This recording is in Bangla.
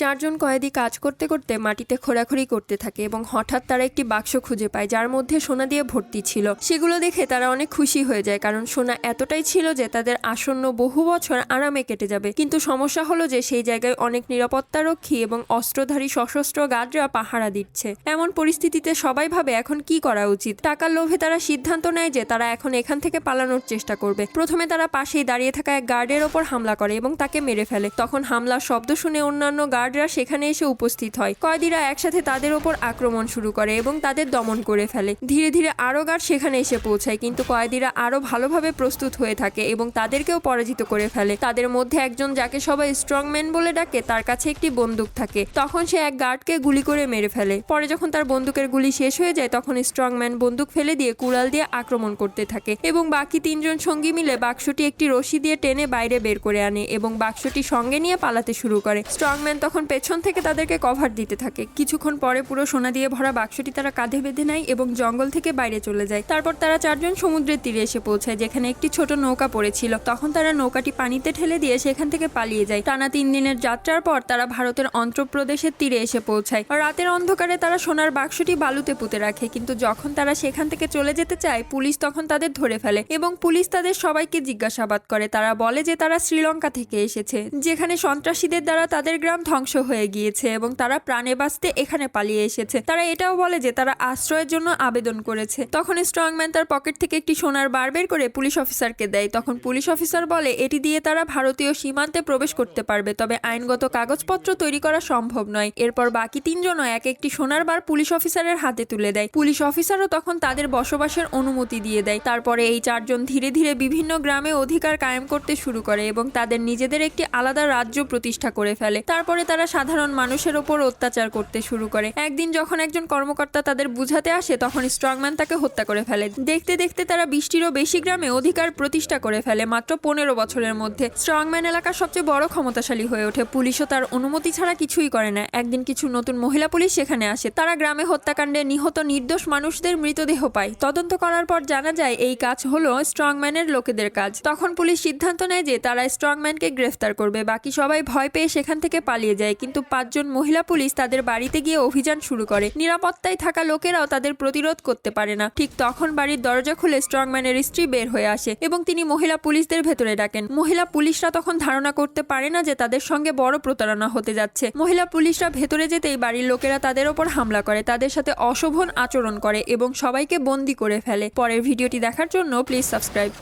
চারজন কয়েদি কাজ করতে করতে মাটিতে খোঁড়াখুড়ি করতে থাকে এবং হঠাৎ তারা একটি বাক্স খুঁজে পায়, যার মধ্যে সোনা দিয়ে ভর্তি ছিল। সেগুলো দেখে তারা অনেক খুশি হয়ে যায়, কারণ সোনা এতটাই ছিল যে তাদের আসন্ন বহু বছর আরামে কেটে যাবে। কিন্তু সমস্যা হলো যে সেই জায়গায় অনেক নিরাপত্তারক্ষী এবং অস্ত্রধারী সশস্ত্র গার্ডরা পাহারা দিচ্ছে। এমন পরিস্থিতিতে সবাই ভাবে, এখন কি করা উচিত? টাকার লোভে তারা সিদ্ধান্ত নেয় যে তারা এখন এখান থেকে পালানোর চেষ্টা করবে। প্রথমে তারা পাশেই দাঁড়িয়ে থাকা এক গার্ডের ওপর হামলা করে এবং তাকে মেরে ফেলে। তখন হামলার শব্দ শুনে অন্যান্য গার্ডরা সেখানে এসে উপস্থিত হয়। কয়েদিরা একসাথে তাদের ওপর আক্রমণ শুরু করে এবং তাদের দমন করে ফেলে। ধীরে ধীরে আরও গার্ড সেখানে এসে পৌঁছায়, কিন্তু কয়েদিরা আরও ভালোভাবে প্রস্তুত হয়ে থাকে এবং তাদেরকেও পরাজিত করে ফেলে। তাদের মধ্যে একজন যাকে সবাই স্ট্রংম্যান বলে ডাকে, তার কাছে একটি বন্দুক থাকে। তখন সে এক গার্ডকে গুলি করে মেরে ফেলে। পরে যখন তার বন্দুকের গুলি শেষ হয়ে যায়, তখন স্ট্রংম্যান বন্দুক ফেলে দিয়ে কুড়াল দিয়ে আক্রমণ করতে থাকে এবং বাকি তিনজন সঙ্গী মিলে বাক্সটি একটি রশি দিয়ে টেনে বাইরে বের করে আনে এবং বাক্সটি সঙ্গে নিয়ে পালাতে শুরু করে। স্ট্রংম্যান তখন পেছন থেকে তাদেরকে কভার দিতে থাকে, কিছুক্ষণ পরে পুরো সোনা দিয়ে ভরা বাক্সটি তারা কাঁধে বেঁধে নেয় এবং জঙ্গল থেকে বাইরে চলে যায়। তারপর তারা চারজন সমুদ্রের তীরে এসে পৌঁছায়, যেখানে একটি ছোট নৌকা পড়েছিল। তখন তারা নৌকাটি পানিতে ঠেলে দিয়ে সেখান থেকে পালিয়ে যায়। টানা তিন দিনের যাত্রার পর তারা ভারতের অন্ধ্রপ্রদেশের তীরে এসে পৌঁছায়। রাতের অন্ধকারে তারা সোনার বাক্সটি বালুতে পুঁতে রাখে, কিন্তু যখন তারা সেখান থেকে চলে যেতে চায়, পুলিশ তখন তাদের ধরে ফেলে এবং পুলিশ তাদের সবাইকে জিজ্ঞাসাবাদ করে। তারা বলে যে তারা শ্রীলঙ্কা থেকে এসেছে, যেখানে সন্ত্রাসীদের দ্বারা তাদের গ্রাম ধ্বংস হয়ে গিয়েছে এবং তারা প্রাণে বাঁচতে এখানে পালিয়ে এসেছে। তারা এটাও বলে যে তারা আশ্রয়ের জন্য আবেদন করেছে। তখন স্ট্রংম্যান তার পকেট থেকে একটি সোনার বার বের করে পুলিশ অফিসারকে দেয়। তখন পুলিশ অফিসার বলে, এটি দিয়ে তারা ভারতীয় সীমান্তে প্রবেশ করতে পারবে, তবে আইনগত কাগজপত্র তৈরি করা সম্ভব নয়। এরপর বাকি তিনজনও এক একটি সোনার বার পুলিশ অফিসারের হাতে তুলে দেয়। পুলিশ অফিসারও তখন তাদের বসবাসের অনুমতি দিয়ে দেয়। তারপরে এই চারজন ধীরে ধীরে বিভিন্ন গ্রামে অধিকার কায়েম করতে শুরু করে এবং তাদের নিজেদের একটি আলাদা রাজ্য প্রতিষ্ঠা করে ফেলে। তারপরে তারা সাধারণ মানুষের ওপর অত্যাচার করতে শুরু করে। একদিন যখন একজন কর্মকর্তা তাদের বুঝাতে আসে, তখন স্ট্রংম্যান তাকে হত্যা করে ফেলে। দেখতে দেখতে তারা বৃষ্টিরও বেশি গ্রামে অধিকার প্রতিষ্ঠা করে ফেলে মাত্র পনেরো বছরের মধ্যে। স্ট্রংম্যান এলাকার সবচেয়ে বড় ক্ষমতাশালী হয়ে ওঠে। পুলিশও তার অনুমতি ছাড়া কিছুই করে না। একদিন কিছু নতুন মহিলা পুলিশ সেখানে আসে। তারা গ্রামে হত্যাকাণ্ডে নিহত নির্দোষ মানুষদের মৃতদেহ পায়। তদন্ত করার পর জানা যায়, এই কাজ হলো স্ট্রংম্যানের লোকেদের কাজ। তখন পুলিশ সিদ্ধান্ত নেয় যে তারা স্ট্রংম্যানকে গ্রেফতার করবে। বাকি সবাই ভয় পেয়ে সেখান থেকে পালিয়ে যায়, কিন্তু পাঁচজন মহিলা পুলিশ তাদের বাড়িতে গিয়ে অভিযান শুরু করে। নিরাপত্তায় থাকা লোকেরাও তাদের প্রতিরোধ করতে পারে না। ঠিক তখন বাড়ির দরজা খুলে স্ট্রংম্যানের স্ত্রী বের হয়ে আসে এবং তিনি মহিলা পুলিশদের ভেতরে ডাকেন। মহিলা পুলিশরা তখন ধারণা করতে পারে না যে তাদের সঙ্গে বড় প্রতারণা হতে যাচ্ছে। মহিলা পুলিশরা ভেতরে যেতেই বাড়ির লোকেরা তাদের ওপর হামলা করে, তাদের সাথে অশোভন আচরণ করে এবং সবাইকে বন্দি করে ফেলে। পরের ভিডিওটি দেখার জন্য প্লিজ সাবস্ক্রাইব।